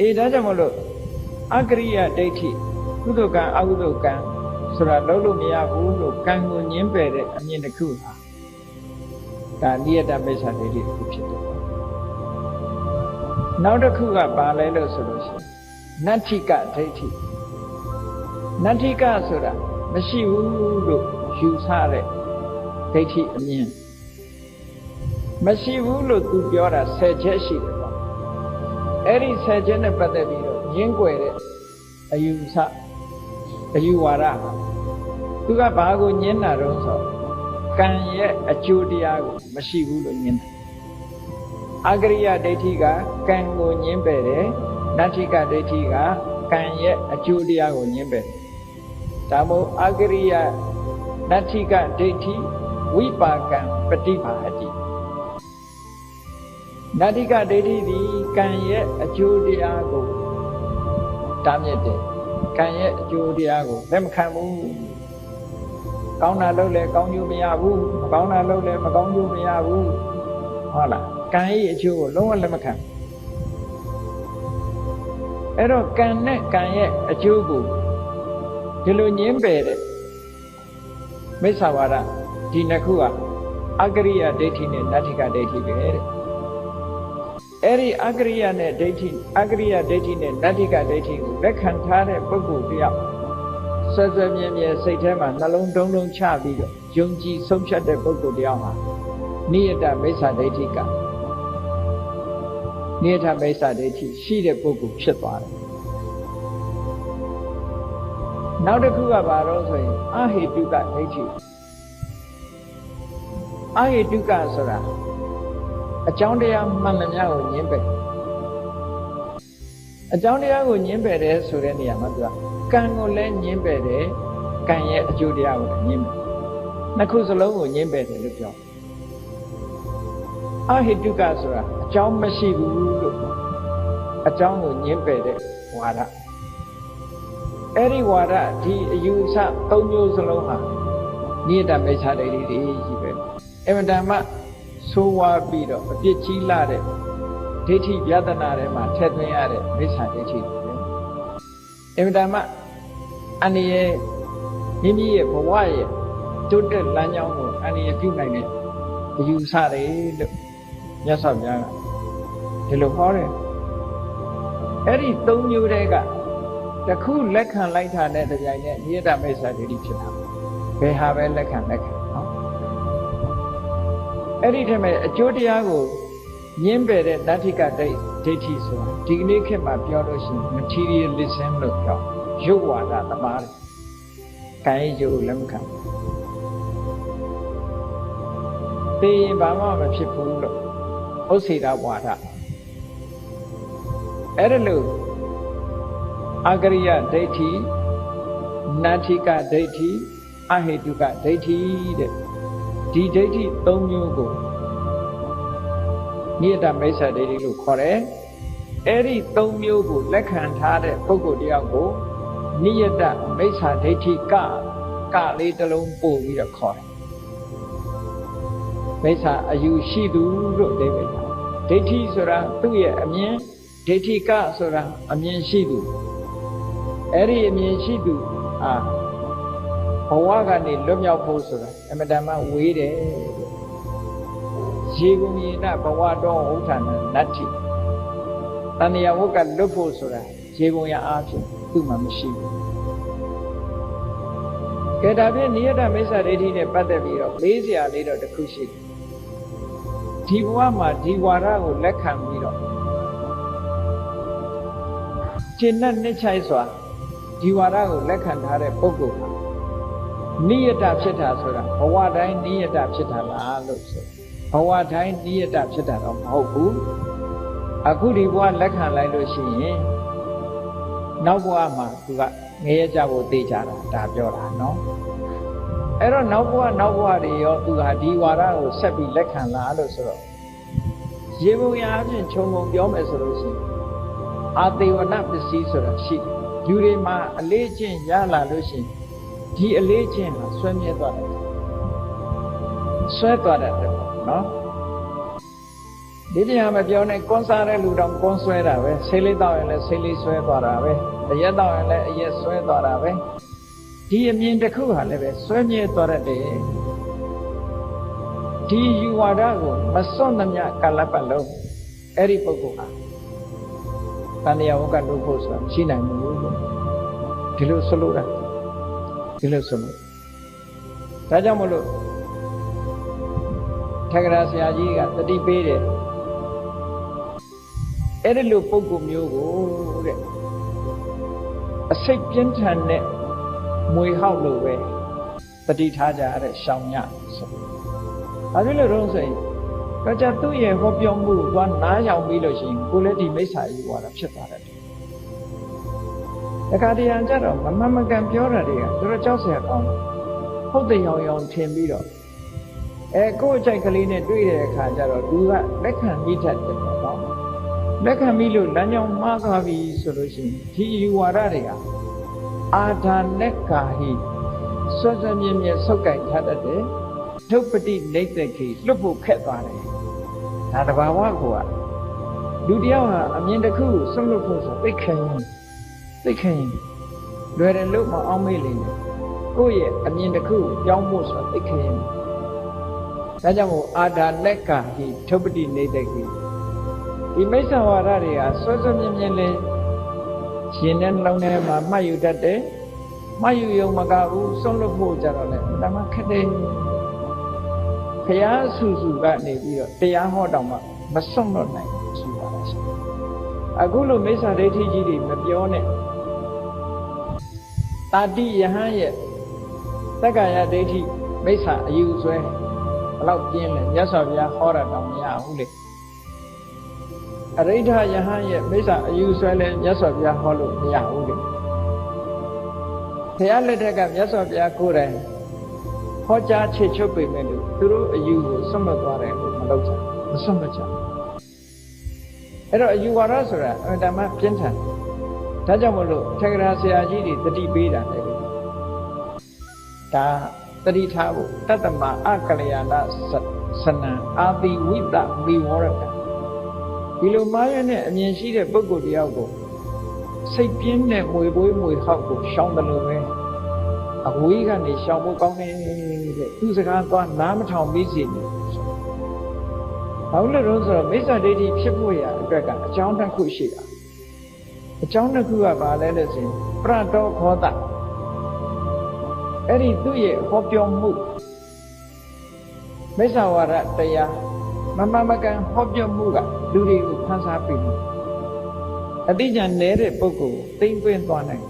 အေးဒါကြောင့်မလို့အကရိယဒိဋ္ဌိကုသိုလ်ကံအကုသိုလ်ကံဆိုတာလုံးလို့မရဘူးလို့ကံကိုညင်းပယ်တဲ့အမြင်တစ်ခုဟာဒါနိယတမိစ္ဆာဒိဋ္ဌိတစ်ခုဖြစ်တယ်နောက်တစ်ခုကဘာလဲလို့ဆိုလို့ရှိရင်နတ္ထိကဒိဋ္ဌိနတ္ထိကဆိုတာမရှိဘူးလို့ယူဆတဲ့ဒိဋ္ဌိအမြင်မရှိဘူးလို့သူပြောတာ10ချက်ရှိတယ်ပေါ့ အဲ့ဒီ10ချက်နဲ့ပတ်သက်ပြီးတော့ရင်းွယ်တဲ့အယူဆအယူဝါဒသူကဘာကိုညင်းတာတော့ဆိုကံရဲ့အကျိုးတရားကိုမရှိဘူးလို့ညင်းတာအဂရိယဒိဋ္ဌိကကံကိုညင်းပယ်တယ်နတ္ထိကဒိဋ္ဌိကကံရဲ့အကျိုးတရားကိုညင်းပယ်တယ်ဒါမို့အဂရိယနတ္ထိကဒိဋ္ဌိဝိပါကံပฏิပါတိ နတ္ထိကဒိဋ္ဌိသည်ကံရဲ့အကျိုးတရားကိုတားမြစ်တယ်ကံရဲ့အကျိုးတရားကိုလက်မခံဘူးကောင်းတာလုပ်လဲကောင်းကျိုးမရဘူးမကောင်းတာလုပ်လဲမကောင်းကျိုးမရဘူးဟုတ်လားကံရဲ့အကျိုးကိုလုံးဝလက်မခံအဲ့တော့ကံနဲ့ကံရဲ့အကျိုးကိုဒီလိုညင်းပယ်တဲ့မိစ္ဆာဝါဒဒီနှစ်ခုကအကရိယဒိဋ္ဌိနဲ့နတ္ထိကဒိဋ္ဌိပဲတဲ့ အဲ့ဒီအကရိယနဲ့ဒိဋ္ဌိအကရိယဒိဋ္ဌိနဲ့နတ္ထိကဒိဋ္ဌိကိုလက်ခံထားတဲ့ပုဂ္ဂိုလ်တယောက်ဆွဆွမြဲမြဲစိတ်ထဲမှာနှလုံးတုံးတုံးချပြီးတော့ယုံကြည်ဆုံးဖြတ်တဲ့ပုဂ္ဂိုလ်တယောက်ဟာနိယတမိစ္ဆာဒိဋ္ဌိကနိယတမိစ္ဆာဒိဋ္ဌိရှိတဲ့ပုဂ္ဂိုလ်ဖြစ်သွားတယ်နောက်တစ်ခုကဘာလို့ဆိုရင်အဟေတုကဒိဋ္ဌိအဟေတုကဆိုတာ အကြောင်းတရားမှန်သမျှကိုညင်းပယ်အကြောင်းတရားကိုညင်းပယ်တယ်ဆိုတဲ့နေရာမှာသူကကံကိုလည်းညင်းပယ်တယ်ကံရဲ့အကျိုးတရားကိုလည်းညင်းပယ်နှစ်ခုစလုံးကိုညင်းပယ်တယ်လို့ပြောအဟိတုကဆိုတာအကြောင်းမရှိဘူးလို့အကြောင်းကိုညင်းပယ်တဲ့ဝါဒအဲ့ဒီဝါဒဒီအယူဆ၃မျိုးစလုံးဟာနိယတမေချာဒိဋ္ဌိတွေကြီးပဲအမှန်တမ်းမှ ဆိုးဝါးပြီးတော့အပြစ်ကြီးလာတဲ့ဒိဋ္ဌိပြဒနာထဲမှာထည့်သွင်းရတဲ့မိစ္ဆာဒိဋ္ဌိတွေပဲအမှန်တမ်းမှအန္တရာယ်မိမိရဲ့ဘဝရဲ့တိုးတက်လမ်းကြောင်းကိုအန္တရာယ်ပြုနိုင်တဲ့အယူဆတွေလို့မြတ်စွာဘုရားကဒီလိုဟောတယ်အဲ့ဒီ၃မျိုးတည်းကတခုလက်ခံလိုက်တာနဲ့တပြိုင်နက်နိယတမိစ္ဆာဒိဋ္ဌိဖြစ်တာဘယ်ဟာပဲလက်ခံလက်ခံနော် အဲ့ဒီတည်းမဲ့အကျိုးတရားကိုညင်းပယ်တဲ့တတိကဒိဋ္ဌိဆိုတာဒီကနေ့ခေတ်မှာပြောလို့ရှိရင် materialism လို့ပြောရုပ်ဝါဒသမားတွေကံရုပ်လက်မခံသိရင်ဘာမှမဖြစ်ဘူးလို့ဥစ္စေတဝါဒအဲ့ဒါလို့အကရိယဒိဋ္ဌိနတ္ထိကဒိဋ္ဌိအဟေတုကဒိဋ္ဌိတဲ့ ဒီဒိဋ္ဌိ၃မျိုးကိုနိယတမိစ္ဆာဒိဋ္ဌိလို့ခေါ်တယ်အဲ့ဒီ၃မျိုးကိုလက်ခံထားတဲ့ပုဂ္ဂိုလ်တယောက်ကိုနိယတမိစ္ဆာဒိဋ္ဌိကကလေးတစ်လုံးပို့ပြီးတော့ခေါ်တယ်မိစ္ဆာအယူရှိသူလို့အဓိပ္ပာယ်ဒိဋ္ဌိဆိုတာသူ့ရဲ့အမြင်ဒိဋ္ဌိကဆိုတာအမြင်ရှိသူအဲ့ဒီအမြင်ရှိသူအာ ဘဝကနေလွတ်မြောက်ဖို့ဆိုတာအမတန်မှဝေးတယ်ရေကုန်ရေနဘဝတော်ဥဋ္ဌာဏနတ္ထိတဏှာဝတ်ကလွတ်ဖို့ဆိုတာရေကုန်ရအားဖြင့်သူ့မှာမရှိဘူးကဲဒါဖြင့်နိယတမိစ္ဆာဒိဋ္ဌိနဲ့ပတ်သက်ပြီးတော့လေးစရာလေးတော့တစ်ခုရှိတယ်ဒီဘဝမှာဒီဝါဒကိုလက်ခံပြီးတော့ကျင့်တဲ့နှစ်ချိုက်စွာဒီဝါဒကိုလက်ခံထားတဲ့ပုဂ္ဂိုလ်ဟာ နိယတဖြစ်တာဆိုတာဘဝတိုင်းနိယတဖြစ်တာလားလို့ဆိုဘဝတိုင်းနိယတဖြစ်တာတော့မဟုတ်ဘူးအခုဒီဘဝလက်ခံလိုက်လို့ရှိရင်နောက်ဘဝမှာသူကငရဲကြဖို့သိကြတာဒါပြောတာနော်အဲ့တော့နောက်ဘဝနောက်ဘဝတွေရောသူဟာဒီဝါဒကိုဆက်ပြီးလက်ခံလားလို့ဆိုတော့ရေပုံရအပြင်ခြုံငုံပြောမယ်ဆိုလို့ရှိရင်အာသေဝနပစ္စည်းဆိုတာရှိတယ်လူတွေမှာအလေးကျင့်ရလာလို့ရှိရင် ဒီအလေးကျင့်ဟာဆွဲမြဲသွားတယ်ဆွဲသွားတယ်ပေါ့နော်ဒီတရားမပြောနဲ့ကွန်စားတဲ့လူတောင်ကွန်ဆွဲတာပဲဆေးလေးတောက်ရင်လည်းဆေးလေးဆွဲသွားတာပဲအရက်တောက်ရင်လည်းအရက်ဆွဲသွားတာပဲဒီအမြင်တစ်ခုဟာလည်းပဲဆွဲမြဲသွားတတ်တယ်ဒီယူဝါဒကိုမစွန့်သမျှကာလပတ်လုံးအဲ့ဒီပုဂ္ဂိုလ်ဟာတဏှာဝကလို့ဖို့ဆိုတာရှိနိုင်ဘူးလို့ဒီလိုဆိုလို့တာ ဒီလိုဆိုလို့ဒါကြောင့်မလို့ထက္ကရာဆရာကြီးကတတိပေးတယ်အဲ့ဒီလိုပုံကိုမျိုးကိုတဲ့အစိတ်ပြင်းထန်တဲ့မွေဟောက်လို့ပဲတတိထားကြရတဲ့ရှောင်ညဆို။ဘာဖြစ်လို့တော့ဆိုရင်တော့ကြသူ့ရဲ့ဟောပြောမှုသွားနားရောက်ပြီးလို့ရှိရင်ကိုလည်းဒီမိစ္ဆာကြီးပေါ်တာဖြစ်သွားတယ်။ တခါတရံကြတော့မမမကန်ပြောတာတွေကသူတို့ကြောက်စရာကောင်းတယ်ဟုတ်တယ်ရောင်ရောင်ထင်ပြီးတော့အဲကိုယ့်အကြိုက်ကလေးနဲ့တွေ့တဲ့အခါကျတော့သူကလက်ခံမိတတ်တယ်ပေါ့လက်ခံမိလို့လမ်းကြောင်းမှားသွားပြီဆိုလို့ရှိရင်ဒီယူဝါဒတွေကအာဒာနဲ့ကာဟိစွန့်စမြင်မြဲဆုတ်ကင်ထားတတ်တယ်ဒုပတိနေသက်ကြီးလွတ်ဖို့ခက်သွားတယ်ဒါတဘာဝကလူတယောက်ဟာအမြင်တစ်ခုကိုစွန့်လွတ်ဖို့ဆိုသိခံရင် သိခင်လွယ်တယ်လို့မအောင်မေးလိမ့်မယ်ကိုယ့်ရဲ့အမြင်တစ်ခုကိုပြောင်းဖို့ဆိုသိခင်ဒါကြောင့်မို့အာဒါလက်ကဟိထုပတိနေတ္တခေဒီမိစ္ဆဝါဒတွေကစွတ်စွတ်မြင့်မြင့်လေးရှင်တဲ့နှလုံးထဲမှာမှတ်ယူတတ်တယ်မှတ်ယူရုံမကဘူးဆုံးလို့ဖို့ကြတော့လေဒါမှခက်တယ်ဖရာဆူဆူကနေပြီးတော့တရားဟောတောင်မှမဆုံးတော့နိုင်ဘူးဆိုပါလားရှင်အခုလိုမိစ္ဆာဒိဋ္ဌိကြီးတွေမပြောနဲ့ တာတိယဟန်ရဲ့တက္ကာယဒိဋ္ဌိမိစ္ဆာအယူဆွဲဘလောက်ပြင်းလဲမြတ်စွာဘုရားဟောတာတောင်မရဘူးလေအရိဋ္ဌယဟန်ရဲ့မိစ္ဆာအယူဆွဲလဲမြတ်စွာဘုရားဟောလို့မရဘူးလေဘုရားလက်ထက်ကမြတ်စွာဘုရားကိုယ်တိုင်ဟောကြားချေချုပ်ပေမဲ့လို့သူတို့အယူကိုဆွတ်မသွားတယ်လို့မလုပ်ကြမဆွတ်မကြအဲ့တော့အယူဝါဒဆိုတာအမှန်တမ်းပြင်းထန် ဒါကြောင့်မလို့ထေရဆရာကြီးတွေတတိပေးတာလေဒါတတိထားဖို့တတ္တမအကလျာဏစနံအာတိဝိတဝိဝရတဒီလိုမှားရတဲ့အမြင်ရှိတဲ့ပုဂ္ဂိုလ်တယောက်ကိုစိတ်ပြင်းတဲ့မွေပွေးမွေဟောက်ကိုရှောင်တယ်လို့ပဲအဝေးကနေရှောင်ဖို့ကောင်းတယ်တဲ့သူစကားသွားနားမထောင်ပြီးစီနေဘာလို့လဲဆိုတော့မိစ္ဆာဒိဋ္ဌိဖြစ်ဖို့ရအတွက်က အကြောင်းတစ်ခုရှိတာ အကြောင်းတစ်ခုကဘာလဲလို့ဆိုရင်ပရတောခောတအဲ့ဒီသူ့ရဲ့ဟောပြောမှုမိစ္ဆာဝါဒတရားမမမကန်ဟောပြောမှုကလူတွေကိုဖန်ဆားပြီးအတိညာနေတဲ့ပုဂ္ဂိုလ်ကိုသိမ့်သွင်းသွားနိုင်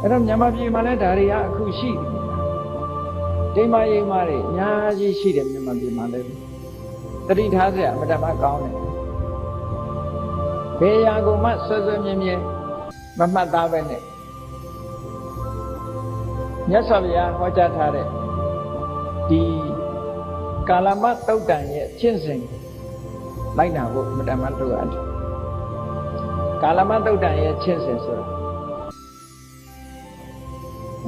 အဲ့တော့မြန်မာပြည်မှာလည်းဒါတွေကအခုရှိတယ်ဒိမယေမာတွေအများကြီးရှိတယ်မြန်မာပြည်မှာလည်းတတိထားစရာအမတမကောင်းတယ် ဘေးရာကိုမှဆွဆွမြဲမြဲမမှတ်သားပဲနဲ့မြတ်စွာဘုရားဟောကြားထားတဲ့ဒီကာလမတုတ်တန်ရဲ့ကျင့်စဉ်လိုက်နာဖို့အမတမလိုအပ်တယ်ကာလမတုတ်တန်ရဲ့ကျင့်စဉ်ဆိုတာ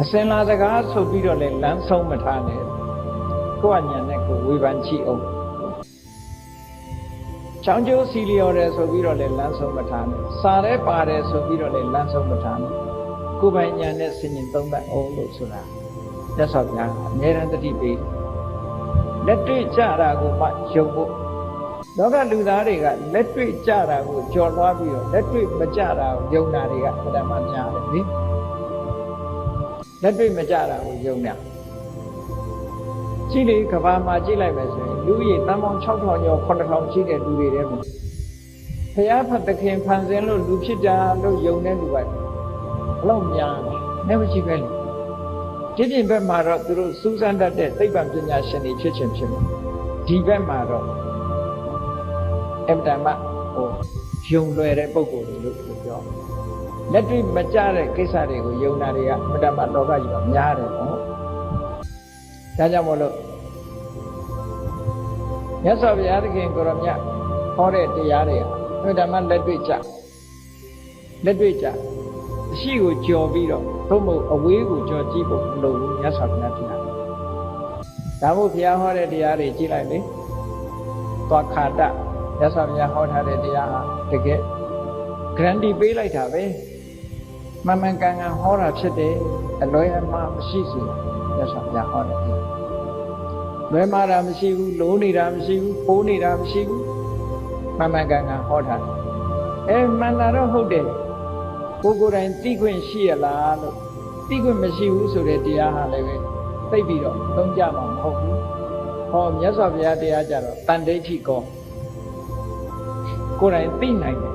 အစင်လာစကားဆိုပြီးတော့လေလမ်းဆုံးမထားနဲ့ကိုယ့်အညာနဲ့ကိုယ်ဝေဖန်ချိအောင် ချောင်းကျိုးစီလျော်တယ်ဆိုပြီးတော့လေလမ်းဆုံးမထားနဲ့စားရဲပါတယ်ဆိုပြီးတော့လေလမ်းဆုံးမထားနဲ့ကိုယ်ပိုင်ညာနဲ့ဆင်ញင်သုံးသပ်အောင်လို့ဆိုတာမြတ်စွာဘုရားအမြဲတမ်းတတိပေးလက်တွေ့ကြတာကိုမှယုံဖို့လောကလူသားတွေကလက်တွေ့ကြတာကိုကြော်လွှားပြီးတော့လက်တွေ့မကြတာကိုယုံတာတွေကပထမများတယ်လေလက်တွေ့မကြတာကိုယုံတာကြည့်လေကဘာမှာကြည့်လိုက်မယ်ဆိုရင် လူကြီးတန်ပေါင်း6000ကျော်9000ရှိတဲ့လူတွေထဲမှာဘုရားဖတ်သခင်ဖန်ဆင်းလို့လူဖြစ်တာလို့ယုံတဲ့လူကဘလောက်များလဲနေမရှိပဲလေဒီပြင်ဘက်မှာတော့သူတို့စူးစမ်းတတ်တဲ့သိပ္ပံပညာရှင်တွေဖြစ်ချင်းဖြစ်မှာဒီဘက်မှာတော့အမ္တမဟိုယုံလွယ်တဲ့ပုံကိုယ်တွေလို့ပြောလက်တွေ့မကြတဲ့ကိစ္စတွေကိုယုံတာတွေကအမ္တမလောကကြီးမှာများတယ်နော်ဒါကြောင့်မို့လို့ မြတ်စွာဘုရားသခင်ကိုရောမြတ်ဟောတဲ့တရားတွေကအမ္တမလက်တွေ့ကြလက်တွေ့ကြအရှိကိုကြော်ပြီးတော့သို့မဟုတ်အဝေးကိုကြော်ကြည့်ဖို့မလိုဘူးမြတ်စွာဘုရားတရားဒါမို့ဘုရားဟောတဲ့တရားတွေကြည့်လိုက်လေသွားခါတရသော်ဘုရားဟောထားတဲ့တရားဟာတကယ် guarantee ပေးလိုက်တာပဲမှန်မှန်ကန်ကန်ဟောတာဖြစ်တယ်အလွဲအမှားမရှိစေရသော်ဘုရားဟောတယ် လွဲမှားတာမရှိဘူးလိုးနေတာမရှိဘူးပိုးနေတာမရှိဘူးမှန်မှန်ကန်ကန်ဟောထားတယ်အဲမှန်တာတော့ဟုတ်တယ်ကိုယ်ကိုယ်တိုင်သိခွင့်ရှိရလားလို့သိခွင့်မရှိဘူးဆိုတဲ့တရားဟာလည်းပဲသိပြီးတော့သုံးကြမှာမဟုတ်ဘူးဟောမြတ်စွာဘုရားတရားကြတော့တန်တိဋ္ဌိကောကိုယ်တိုင်သိနိုင်တယ်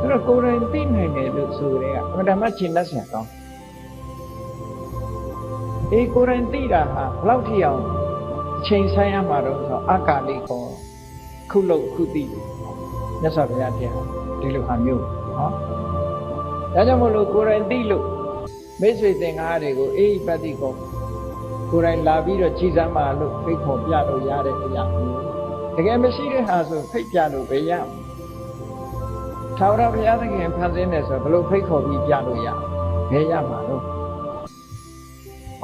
အဲ့တော့ကိုယ်တိုင်သိနိုင်တယ်လို့ဆိုရဲကအမှန်တမ်းရှင်းတတ်ဆရာကောင်းအေးကိုယ်တိုင်သိတာဟာဘယ်လောက်ထိအောင် အချိန်ဆိုင်ရမှာတော့ဆိုအကာလိကောခုလုတ်ခုသိမြတ်စွာဘုရားတရားဒီလိုဟာမျိုးဟောဒါကြောင့်မလို့ကိုယ်တိုင်သိလို့မိတ်ဆွေသင်္ကားတွေကိုအေးပတ္တိကောကိုယ်တိုင်လာပြီးတော့ကြည်စမ်းပါလို့ဖိတ်ခေါ်ပြလို့ရတဲ့အရာမျိုးတကယ်မရှိတဲ့ဟာဆိုဖိတ်ပြလို့ပဲရမှာထာဝရဘုရားသခင်ဖန်ဆင်းတယ်ဆိုတော့ဘယ်လိုဖိတ်ခေါ်ပြီးပြလို့ရဘယ်ရမှာတော့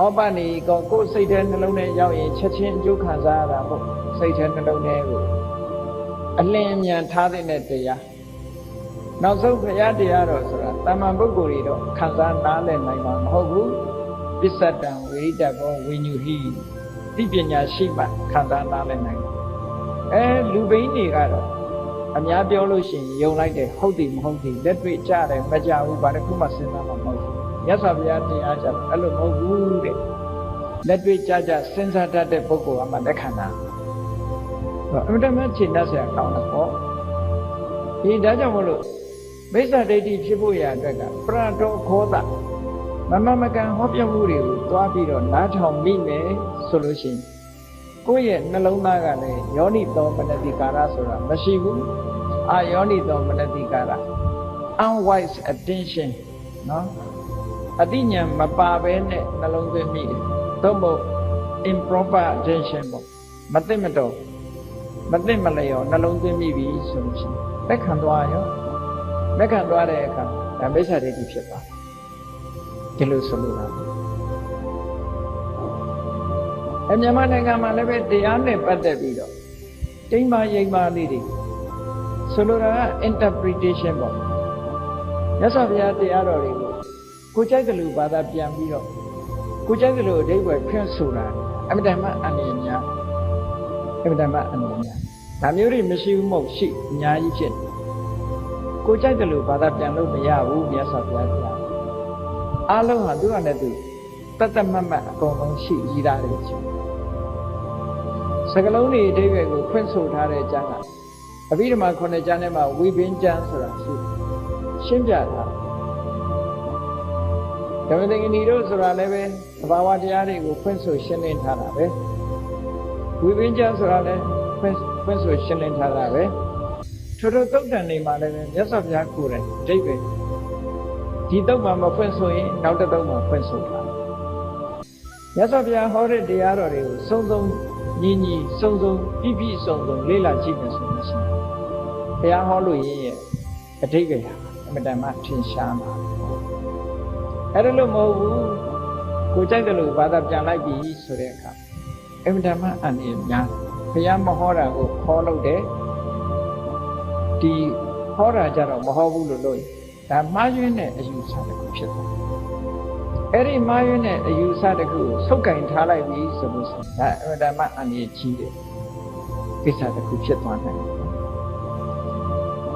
ဩပနိကောကိုယ်စိတ်ထဲနှလုံးထဲရောက်ရင်ချက်ချင်းအကျိုးခံစားရတာပေါ့စိတ်ထဲနှလုံးထဲကိုအလင်းအမြန်ထားတဲ့တရားနောက်ဆုံးဘုရားတရားတော်ဆိုတာတာမန်ပုဂ္ဂိုလ်တွေတော့ခံစားနားလည်နိုင်မှာမဟုတ်ဘူးပစ္စတံဝိတဘောဝိညုဟိသိပညာရှိမှခံစားနားလည်နိုင်တယ်အဲလူဘိန်းတွေကတော့အများပြောလို့ရှိရင်ယုံလိုက်တယ်ဟုတ်တယ်မဟုတ်တယ်လက်တွေ့ကြတယ်မကြဘူးဘာတစ်ခုမှစဉ်းစားမှာမဟုတ်ဘူး မြတ်စွာဘုရားတရားကြတော့အဲ့လိုမဟုတ်ဘူးတဲ့လက်တွေ့ကြကြစဉ်းစားတတ်တဲ့ပုဂ္ဂိုလ်ကမှလက်ခံတာအမှန်တမ်းချိန်တတ်ဆရာကောင်းတယ်ပေါ့ဒီဒါကြောင့်မလို့မိစ္ဆာဒိဋ္ဌိဖြစ်ဖို့ရာအတွက်ကပရတောခောတာမမမကန်ဟောပြမှုတွေကိုသွားပြီးတော့နားထောင်မိမယ်ဆိုလို့ရှိရင်ကိုယ့်ရဲ့နှလုံးသားကလည်းယောနိသောမနတိကာရဆိုတာမရှိဘူးအာယောနိသောမနတိကာရ unwise attention နော် အတိညာမပါဘဲနဲ့နှလုံးသွင်းမိတယ်သို့မဟုတ် improper attention ပေါ့မသိမတော်မသိမလျော်နှလုံးသွင်းမိပြီဆိုလို့ရှိရင်လက်ခံသွားရောလက်ခံသွားတဲ့အခါဒါမိစ္ဆာဒိဋ္ဌိဖြစ်သွားတယ်ဒီလိုဆိုလို့လားအမြန်မာနိုင်ငံမှာလည်းပဲတရားနဲ့ပတ်သက်ပြီးတော့တိမ်ပါရိမ်ပါလေးတွေဆိုလိုတာက interpretation ပေါ့မြတ်စွာဘုရားတရားတော်တွေ ကိုကိုကြိုက်တယ်လို့ဘာသာပြန်ပြီးတော့ကိုကြိုက်တယ်လို့အဓိပ္ပာယ်ဖွင့်ဆိုတာအမြဲတမ်းအနည်းများအမြဲတမ်းအနည်းများဒါမျိုးတွေမရှိဘူးမဟုတ်ရှိအများကြီးဖြစ်တယ်ကိုကြိုက်တယ်လို့ဘာသာပြန်လို့မရဘူးမြတ်စွာဘုရားတရားအားလုံးဟာသူကလည်းသူတတ်တတ်မတ်မတ်အကုန်လုံးရှိရည်သားတယ်ရှိစကလုံးတွေအဓိပ္ပာယ်ကိုဖွင့်ဆိုထားတဲ့အကျမ်းကအဘိဓမ္မာခုနှစ်ကျမ်းထဲမှာဝိပင်းကျမ်းဆိုတာရှိရှင်းပြတာ ဓမ္မသင်္ကနီတို့ဆိုတာလည်းပဲသဘာဝတရားတွေကိုဖွင့်ဆိုရှင်းလင်းထားတာပဲဝိပင်းကျမ်းဆိုတာလည်းဖွင့်ဖွင့်ဆိုရှင်းလင်းထားတာပဲထို့ထို့တုတ်တန်နေမှာလည်းမြတ်စွာဘုရားကိုယ်တိုင်အဓိပ္ပာယ်ဒီတုတ်မှာမဖွင့်ဆိုရင်နောက်တစ်တုတ်မှာဖွင့်ဆိုတာမြတ်စွာဘုရားဟောတဲ့တရားတော်တွေကိုစုံစုံညီညီစုံစုံပြည့်ပြည့်စုံစုံလေ့လာကြည့်မယ်ဆိုလို့ရှိရင်ဘုရားဟောလို့ရင်းရဲ့အဓိပ္ပာယ်ဟာအမှန်တမ်းထင်ရှားမှာ အဲ့ဒါလို့မဟုတ်ဘူးကိုကြိုက်တယ်လို့ဘာသာပြန်လိုက်ပြီဆိုတဲ့အခါအမှန်တမ်းအန်ရများဘုရားမဟောတာကိုခေါ်လို့တယ်ဒီဟောတာကြတော့မဟုတ်ဘူးလို့လို့ဒါမှားယွင်းတဲ့အယူဆတစ်ခုဖြစ်သွားအဲ့ဒီမှားယွင်းတဲ့အယူဆတစ်ခုကိုဆုတ်ကင်ထားလိုက်ပြီဆိုလို့ဆိုဒါအမှန်တမ်းအန္တရာယ်ကြီးတယ်ကိစ္စတစ်ခုဖြစ်သွားနိုင်တယ်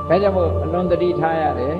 ဒါကြောင့်မို့အလွန်တတိထားရတယ်